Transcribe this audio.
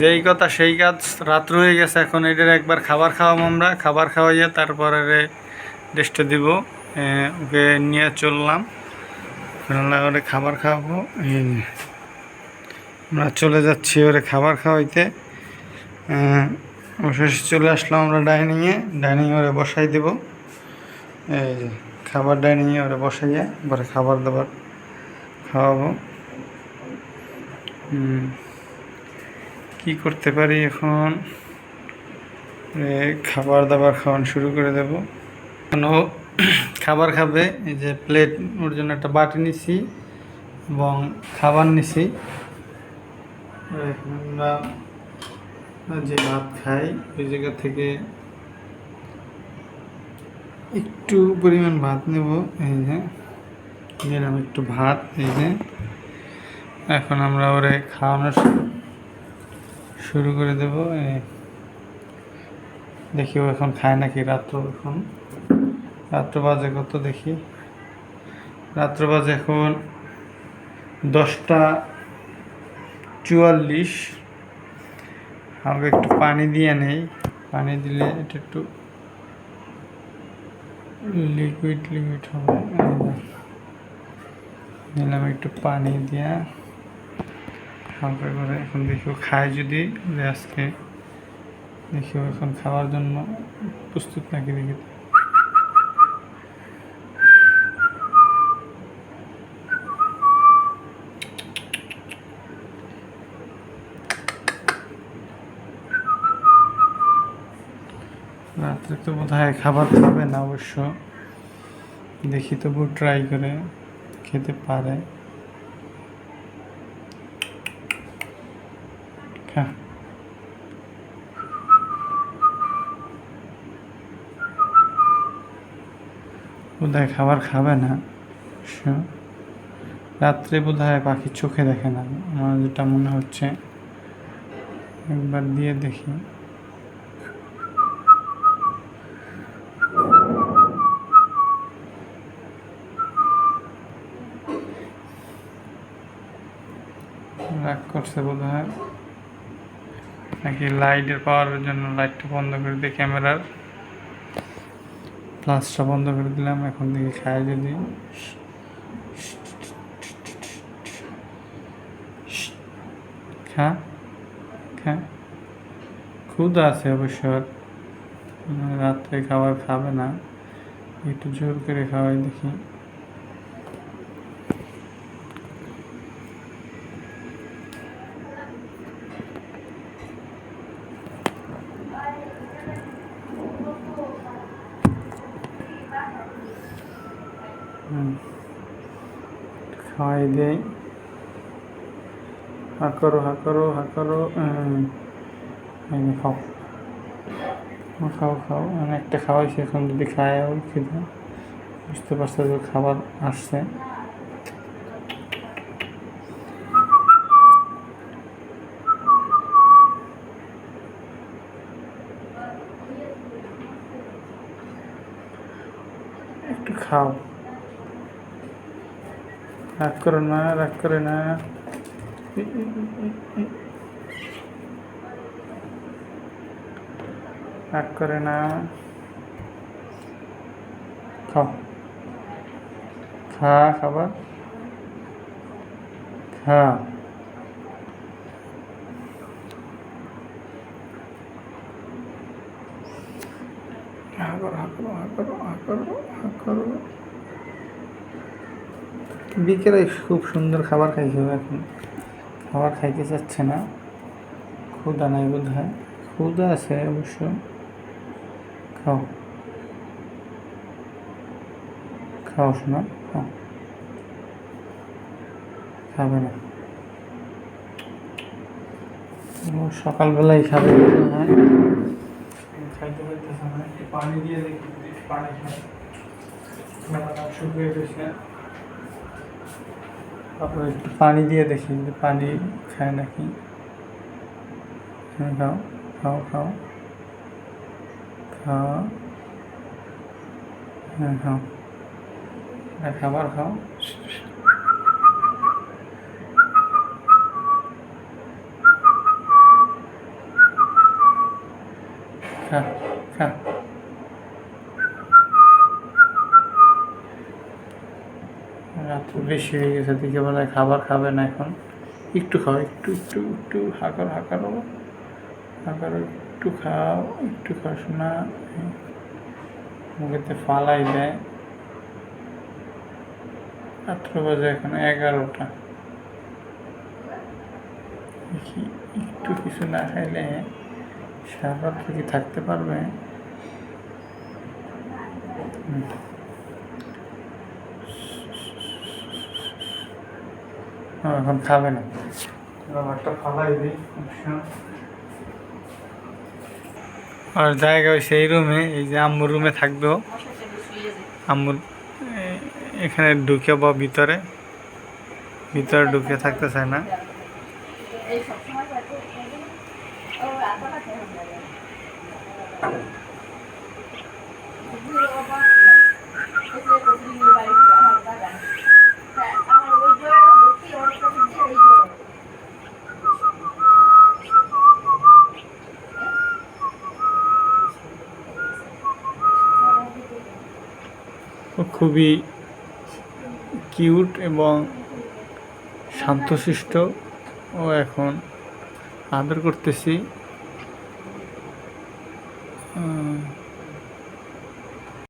যেই কথা সেই কাজ রাত্র হয়ে গেছে এখন এটার একবার খাবার খাওয়াবো আমরা। খাবার খাওয়াইয়া তারপরে রেস্টে দিব। ওকে নিয়ে চললাম। করে খাবার খাওয়াবো। আমরা চলে যাচ্ছি ওরে খাবার খাওয়াইতে। অবশেষে চলে আসলাম আমরা ডাইনিংয়ে। ডাইনিং ওরে বসাই দেব। এই যে খাবার ডাইনিংয়ে ওরে বসাইয়া এবারে খাবার দাবার খাওয়াবো। হুম, কি করতে পারি এখন? খাবার দাবার খাওয়ানো শুরু করে দেব। এখন ও খাবার খাবে, এই যে প্লেট ওর জন্য একটা বাটি নিছি এবং খাবার নিছি। আমরা যে ভাত খাই, ওই জায়গা থেকে একটু পরিমাণ ভাত নেব, এই যে। নিলাম একটু ভাত, এই যে। এখন আমরা ওরে খাওয়ানো শু- শুরু করে দেব দেখি ও এখন খায় নাকি রাত্র এখন। রাত্র বাজে কত দেখি? রাত্র বাজে এখন দশটা চুয়াল্লিশ। আমাকে একটু পানি দিয়ে নেই। পানি দিলে এটা একটু লিকুইড লিকুইড হবে। নিলাম একটু পানি দিয়া। হালকা করে এখন দেখি ও খায় যদি আজকে দেখি ও এখন খাওয়ার জন্য প্রস্তুত নাকি দেখি। রাত্রে তো বোধ হয় খাবার খাবে না অবশ্য। দেখি তবু ট্রাই করে খেতে পারে। হয়। খাবার খাবে না। রাত্রে বোধ হয় পাখি চোখে দেখে না। আমার যেটা মনে হচ্ছে, একবার দিয়ে দেখি। রাগ করছে বোধ হয় নাকি লাইটের পাওয়ারের জন্য লাইটটা বন্ধ করে দিই ক্যামেরার? ফ্লাশটা বন্ধ করে দিলাম, এখন দেখি খায় যদি। খা খা ক্ষুদা আছে অবশ্য। রাত্রে খাবার খাবে না। একটু জোর করে খাওয়াই দেখি। খাওয়াই দেই। হা করো হা করো খাও। খাও খাও আমি একটা খাওয়াইছি, এখন যদি খায় খিদে, বুঝতে পারছে যে খাবার আসছে। একটু খাও। রাগ করো না, রাগ করে না। রাগ করে না। খাও। খা খাবার। খা। করো করো করো করো করো। বিকেলে খুব সুন্দর খাবার খাইছে এখন। খাবার খাইতে চাচ্ছে না। ক্ষুদা নাই বোধ হয় ক্ষুদা আছে অবশ্য। খাও। খাও শোনা খাবে না। সকালবেলায় খাবে। পানি দিয়ে দেখি পানি খায় শুকিয়ে গেছে। পানি দিয়ে দেখি যদি পানি খায় নাকি। খাও খাও খাও। খাও। হ্যাঁ খাও। খাবার খাও। খা খা। রাত্র বেশি হয়ে গেছে, দিকে বেলায় খাবার খাবে না এখন। একটু খাও, একটু একটু একটু হাঁকার হাঁকারো হাঁকারো একটু খাও, একটু খাস না মুখেতে ফালাই দেয়। রাত্র বাজে এখন এগারোটা। দেখি, একটু কিছু না খাইলে সারা রাত্র থাকতে পারবে? হুম। এখন খাবে না। একটা ফালাই দিই আর জায়গা হয়েছে এই রুমে এই যে আম্মুর রুমে থাকবেও আম্মুর এখানে ঢুকে বা ভিতরে। ভিতরে ঢুকে থাকতে চায় না। এই সব সময় পাচ্ছে ও রাখা থাকে আমার ওই জোর ভর্তি ওর কাছে দিয়ে এই জোর ও খুবই কিউট এবং শান্তশিষ্ট। ও এখন আদর করতেছি।